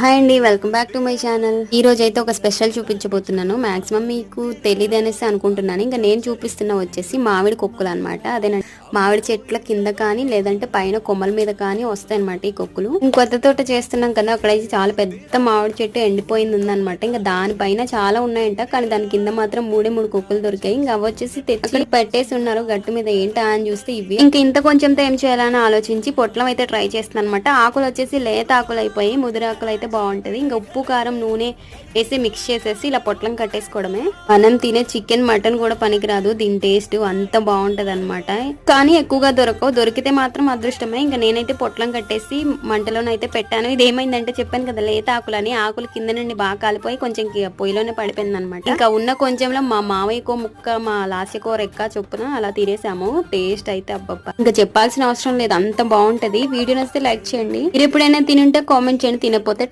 Hi అండి welcome back to my channel. ఈ రోజు అయితే ఒక స్పెషల్ చూపించబోతున్నాను. మాక్సిమం మీకు తెలియదు అనేసి అనుకుంటున్నాను. ఇంకా నేను చూపిస్తున్న వచ్చేసి మామిడి కొక్కులు అనమాట అదేనండి మామిడి చెట్ల కింద కానీ లేదంటే పైన కొమ్మల మీద కానీ వస్తాయి అనమాట ఈ కొక్కులు. ఇంకొత్త తోట చేస్తున్నాం కదా అక్కడైతే చాలా పెద్ద మామిడి చెట్టు ఎండిపోయింది ఉందనమాట ఇంకా దానిపైన చాలా ఉన్నాయంట కానీ దాని కింద మాత్రం మూడే మూడు కొక్కులు దొరికాయి. ఇంకా అవి వచ్చేసి తెచ్చి పెట్టేసి ఉన్నారు. గట్టు మీద ఏంటా అని చూస్తే ఇవి. ఇంకా ఇంత కొంచెంతో ఏం చేయాలని ఆలోచించి పొట్లం అయితే ట్రై చేస్తున్నాను అనమాట ఆకులు వచ్చేసి లేత ఆకులు అయిపోయి ముదిరాకులు అయితే బాగుంటది. ఇంకా ఉప్పు కారం నూనె వేసి మిక్స్ చేసేసి ఇలా పొట్లం కట్టేసుకోవడమే. మనం తినే చికెన్ మటన్ కూడా పనికిరాదు. దీని టేస్ట్ అంత బాగుంటది అనమాట కానీ ఎక్కువగా దొరకవు. దొరికితే మాత్రం అదృష్టమే. ఇంకా నేనైతే పొట్లం కట్టేసి మంటలోనైతే పెట్టాను. ఇది ఏమైందంటే చెప్పాను కదా లేత ఆకులని. ఆకులు కింద నుండి బాగా కాలిపోయి కొంచెం పొయ్యిలోనే పడిపోయింది అనమాట ఇంకా ఉన్న కొంచెంలో మా మావయ్యకో ముక్క మా లాస్యకో రెక్క చొప్పున అలా తినేసాము టేస్ట్ అయితే అబ్బబ్బా. ఇంకా చెప్పాల్సిన అవసరం లేదు. అంత బాగుంటది. వీడియో నచ్చితే లైక్ చేయండి. మీరు ఎప్పుడైనా తినుంటే కామెంట్ చేయండి. తినకపోతే